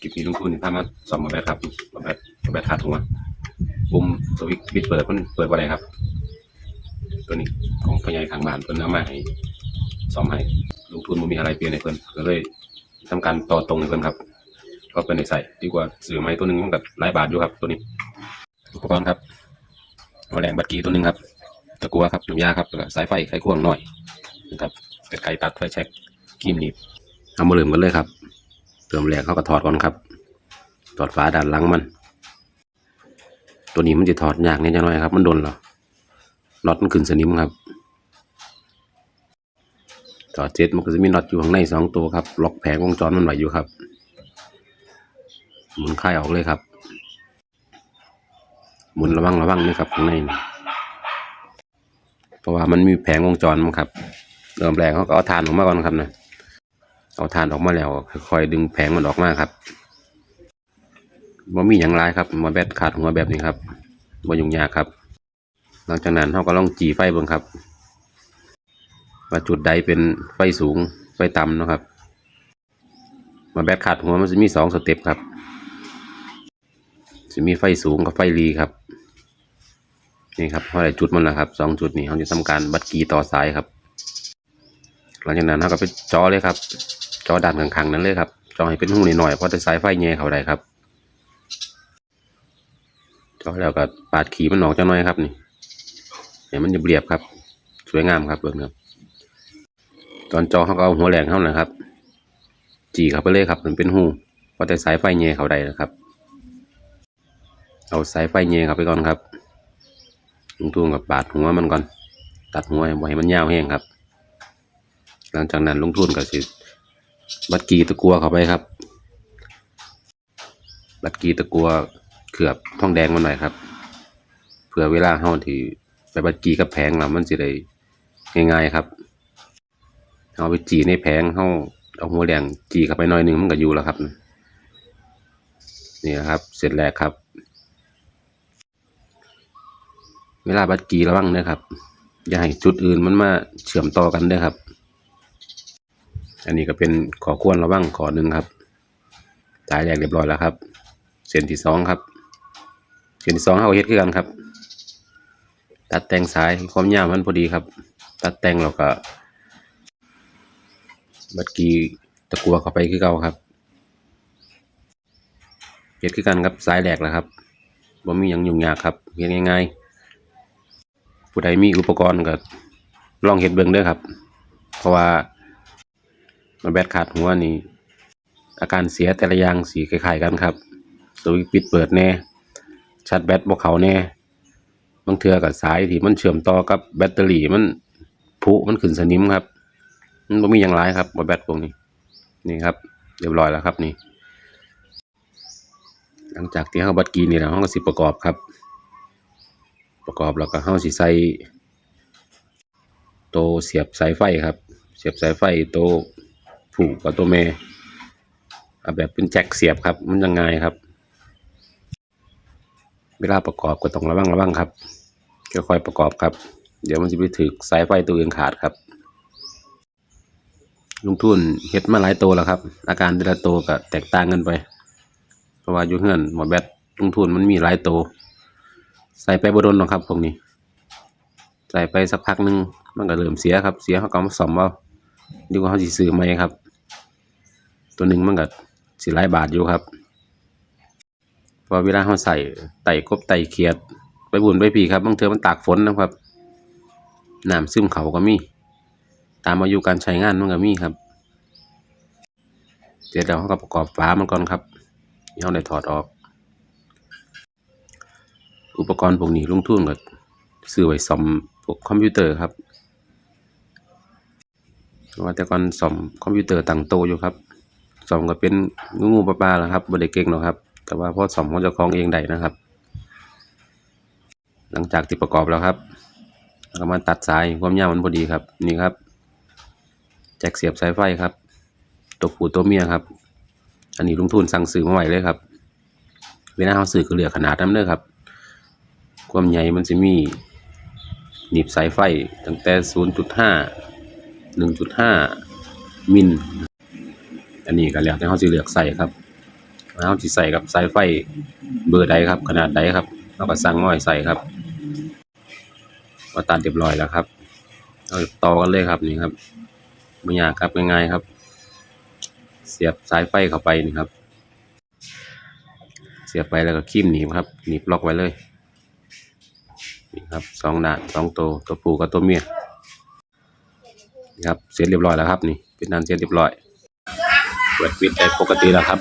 คลิปนี้ลุงทุนพามาสองมาแบตครับมาแบตมาแบตขาดหัวปุ่มสวิตช์ปิดเปิดมันเปิดว่าไรครับ ตัวนี้ของพ่อใหญ่ข้างบานเพิ่นเอามาให้ซ่อมให้ลงทุนมันมีอะไรเปลี่ยนให้เพิ่นก็เลยทำการต่อตรงให้เพิ่นครับ ก็เป็นในใส่ดีกว่าซื้อไม้ตัวหนึ่งมันกับหลายบาทอยู่ครับ ตัวนี้อุปกรณ์ครับเอาแหลงบัตรกีตัวหนึ่งครับตะกัวครับน้ำยาครับแล้วก็สายไฟไขควงหน่อยนะครับเป็ดไก่ตัดไฟแช็กครีมหนีบเอามาเริ่มกันเลยครับ เติมแหลกเขาก็ถอดก่อนครับ ถอดฝาด้านหลังมัน ตัวนี้มันจะถอดยากนิดหน่อยครับ มันโดนเหรอน็อตมันขึ้นสนิมครับ ถอดเจ็ดมันก็จะมีน็อตอยู่ข้างในสองตัวครับ ล็อกแผงวงจรมันไว้อยู่ครับหมุนค่ายออกเลยครับหมุนระวังระวังนี่ครับข้างในนะเพราะว่ามันมีแผงวงจรมั้งครับเริ่มแรกเขาก็เอาถ่านออกมาก่อนครับนะ เอาถ่านออกมาแล้วค่อยดึงแผงมันออกมาครับว่มีอย่างไรครับมาแบตขาดหัวแบบนี้ครับว่ายุ่งยากครับ หลังจากนั้นเขาก็ลองจีไฟเบิ่งครับว่าจุดใดเป็นไฟสูงไฟต่ำนะครับ มาแบตขาดหัวมันจะมีสองสเต็ปครับจะมีไฟสูงกับไฟรีครับนี่ครับเพราะอะไรจุดมันนะครับสองจุดนี้เขาจะทำการบัดกีต่อสายครับ หลังจากนั้นเขาก็ไปจอเลยครับ จอด้านข้างๆนั้นเลยครับจอให้เป็นหูหน่อยๆเพราะจะสายไฟแง่เขาได้ครับจอแล้วก็ปาดขีมันออกจังหน่อยครับนี่เนี่ยมันจะเรียบครับ สวยงามครับเบิ่งครับ ตอนจอเขาก็เอาหัวแหลงเข้านะครับ จีเขาไปเลยครับมันเป็นหูเพราะแต่สายไฟแง่เขาได้นะครับ เอาสายไฟแง่เขาไปก่อนครับลุงทุ่งกับปาดหัวมันก่อน ตัดหัวให้บ่ให้มันยาวแห้งครับ หลังจากนั้นลุงทุนก็สิ บัดกีตะกัวเข้าไปครับ บัดกีตะกัวเขือบทองแดงมันหน่อยครับ เผื่อเวลาเฮาที่ไปบัดกีกับแผงแล้วมันสิได้ง่ายๆครับเอาไปจีในแผงเฮาเอาหัวแดงจีเข้าไปหน่อยหนึงมันก็อยู่แล้วครับ นี่นะครับ เสร็จแล้วครับ เวลาบัดกีระวังเด้อครับ อย่าให้จุดอื่นมันมาเชื่อมต่อกันด้อครับ อันนี้ก็เป็นขอควรระวังขอหนึ่งครับสายแรกเรียบร้อยแล้วครับ เส้นที่สองครับ เส้นที่สองเอาเฮ็ดคือกันครับ ตัดแต่งสายความยาวมันพอดีครับ ตัดแต่งแล้วก็บัดกีตะกัวเข้าไปคือเก่าครับเฮ็ดคือกันครับสายแรกแล้วครับบ่มีหยังยุ่งยากครับเฮ็ดง่ายๆผู้ใดมีอุปกรณ์ก็ลองเฮ็ดเบิ่งเด้อครับ เพราะว่า แบตขาดหัวนี่อาการเสียแต่ละอย่างสีคล้ายๆกันครับสวิตปิดเปิดแน่ชาร์จแบตบ่เขาแน่บางเทือกับสายที่มันเชื่อมต่อกับแบตเตอรี่มันผุมันขึ้นสนิมครับ มันบ่มีหยังหลายครับบ่แบตพวกนี้ นี่ครับ เรียบร้อยแล้วครับนี่ หลังจากที่เฮาบัดกีนี่แล้วเฮาก็สิประกอบครับ ประกอบแล้วก็เฮาสิใส่โตเสียบสายไฟครับ เสียบสายไฟโต ผูกกับตัวแม่เอาแบบเป็นแจ็คเสียบครับ มันยังไงครับ เวลาประกอบก็ต้องระวังระวังครับค่อยๆประกอบครับ เดี๋ยวมันจะไปถึกสายไฟตัวเอื่นขาดครับลุงทุนเฮ็ดมาหลายตัวแล้วครับ อาการแต่ละตัวก็แตกต่างกันไป เพราะว่าอยู่เฮือนหมอแบตลุงทุนมันมีหลายตัวใส่ไปบดนหรอกครับพวกนี้ ใส่ไปสักพักหนึงมันก็เริ่มเสียครับ เสียเขาก็เอามาซ่อมเอาดีกว่าเขาสิซื้อใหมครับ ตัวหนึ่งมันก็สิหลายบาทอยู่ครับพราะเวลาเขาใส่ไต่กบไต่เขียดไปบุญไปผีครับบางเทือมันตากฝนนะครับน้ำซึมเขาก็มี ตามอายุการใช้งานมันก็มีครับเสร็จแล้วเขาก็ประกอบฝามันก่อนครับเขาได้ถอดออก อุปกรณ์พวกนี้ลงทุนก็ซื้อไว้ซ่อมพวกคอมพิวเตอร์ครับเพราะว่าแต่ก่อนซ่อมคอมพิวเตอร์ตั้งโตอยู่ครับ ซ่อมก็เป็นงูงูปลาปลาแหละครับบ่ได้เก่งหรอกครับ แต่ว่าพอซ่อมของเจ้าของเองได้นะครับ หลังจากที่ประกอบแล้วครับก็มาตัดสายความยาวมันพอดีครับ นี่ครับ แจ็คเสียบสายไฟครับตัวผู้ตัวเมียครับ อันนี้ลุงทุนสั่งซื้อมาไว้เลยครับ เวลาเขาซื้อก็เลือขนาดนั้นเด้อครับ ความใหญ่มันจะมีหนีบสายไฟตั้งแต่ 0.5 1.5 มิล อันนี้ก็แล้วแต่เขาจะเลือกใส่ครับแล้วที่ใส่กับสายไฟเบอร์ใดครับ ขนาดใดครับเราก็สั่งมาให้ใส่ครับมาตัดเรียบร้อยแล้วครับเราต่อกันเลยครับนี่ครับไม่ยากครับง่ายๆครับ เสียบสายไฟเข้าไปนี่ครับ เสียบไปแล้วก็คีมหนีบครับหนีบล็อกไว้เลยนี่ครับสองด้านสองตัวตัวผู้กับตัวเมียนะครับเสร็จเรียบร้อยแล้วครับนี่เป็นนันเสร็จเรียบร้อย เปิดปิดได้ปกติแล้วครับ